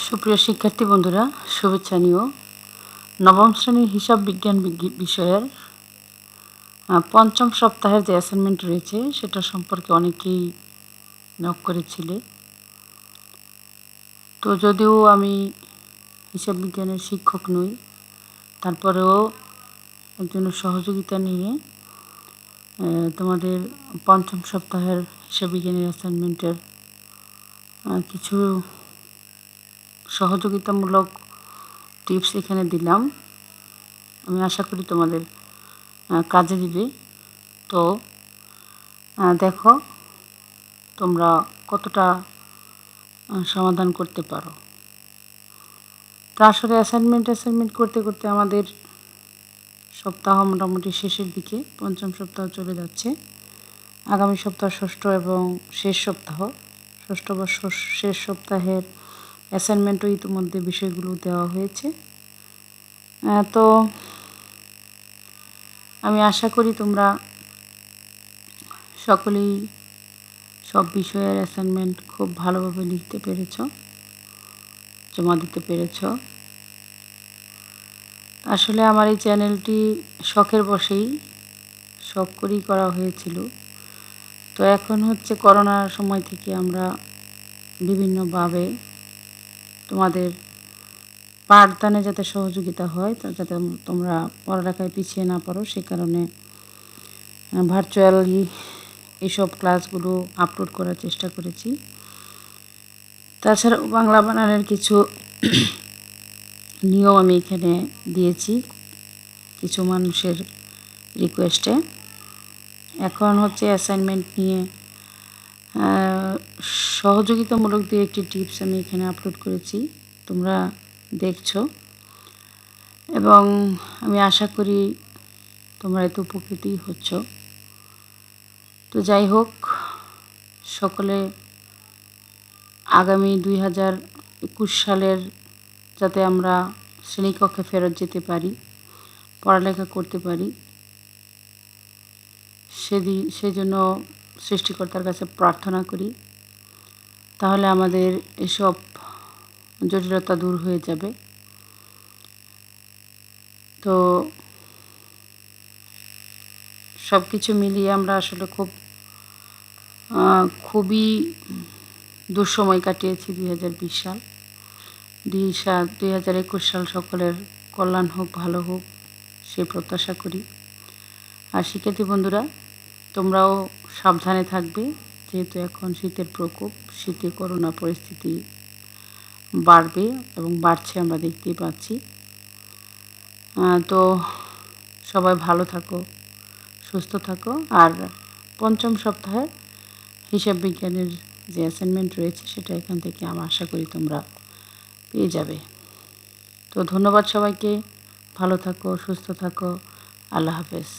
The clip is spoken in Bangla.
সুপ্রিয় শিক্ষার্থী বন্ধুরা, শুভেচ্ছা নিও। নবম শ্রেণির হিসাব বিজ্ঞান বিজ্ঞ- বিষয়ের পঞ্চম সপ্তাহের যে অ্যাসাইনমেন্ট রয়েছে, সেটা সম্পর্কে অনেকেই নক করেছিলে। তো যদিও আমি হিসাব বিজ্ঞানের শিক্ষক নই, তারপরেও একজনের সহযোগিতা নিয়ে তোমাদের পঞ্চম সপ্তাহের হিসাব বিজ্ঞানের অ্যাসাইনমেন্টের কিছু সহযোগিতামূলক টিপস এখানে দিলাম। আমি আশা করি তোমাদের কাজে দিবে। তো দেখো তোমরা কতটা সমাধান করতে পারো। তা আসলে অ্যাসাইনমেন্ট অ্যাসাইনমেন্ট করতে করতে আমাদের সপ্তাহ মোটামুটি শেষের দিকে, পঞ্চম সপ্তাহ চলে যাচ্ছে। আগামী সপ্তাহ ষষ্ঠ এবং শেষ সপ্তাহ, ষষ্ঠ বা শেষ সপ্তাহের অ্যাসাইনমেন্টও ইতিমধ্যে বিষয়গুলো দেওয়া হয়েছে। তো আমি আশা করি তোমরা সকলেই সব বিষয়ের অ্যাসাইনমেন্ট খুব ভালোভাবে লিখতে পেরেছ, জমা দিতে পেরেছ। আসলে আমার এই চ্যানেলটি শখের বসেই শখ করেই করা হয়েছিল। তো এখন হচ্ছে করোনার সময় থেকে আমরা বিভিন্নভাবে তোমাদের পাঠদানে যাতে সহযোগিতা হয় যাতে তোমরা পড়ালেখায় পিছিয়ে না পড়ো, সে কারণে ভার্চুয়ালি এইসব ক্লাসগুলো আপলোড করার চেষ্টা করেছি। তাছাড়াও বাংলা বানানের কিছু নিয়ম আমি এখানে দিয়েছি কিছু মানুষের রিকোয়েস্টে এখন হচ্ছে অ্যাসাইনমেন্ট নিয়ে সহযোগিতামূলক দিয়ে একটি টিপস আমি এখানে আপলোড করেছি, তোমরা দেখছ। এবং আমি আশা করি তোমরা এত উপকৃতই হচ্ছ। তো যাই হোক, সকলে আগামী দুই হাজার একুশ সালের যাতে আমরা শ্রেণীকক্ষে ফেরত যেতে পারি, পড়ালেখা করতে পারি, সেদি, সেজন্য সৃষ্টিকর্তার কাছে প্রার্থনা করি। তাহলে আমাদের এসব জটিলতা দূর হয়ে যাবে। তো সব কিছু মিলিয়ে আমরা আসলে খুব খুবই দুঃসময় কাটিয়েছি দুই হাজার বিশ সাল। দুই সাল দুই হাজার একুশ সাল সকলের কল্যাণ হোক, ভালো হোক, সে প্রত্যাশা করি। আর শিক্ষার্থী বন্ধুরা, তোমরাও সাবধানে থাকবে। যেহেতু এখন শীতের প্রকোপ, শীতে করোনা পরিস্থিতি বাড়বে এবং বাড়ছে আমরা দেখতেই পাচ্ছি। তো সবাই ভালো থাকো, সুস্থ থাকো। আর পঞ্চম সপ্তাহে হিসাব বিজ্ঞানের যে অ্যাসাইনমেন্ট রয়েছে, সেটা এখান থেকে আমি আশা করি তোমরা পেয়ে যাবে। তো ধন্যবাদ সবাইকে। ভালো থাকো, সুস্থ থাকো। আল্লাহ হাফেজ।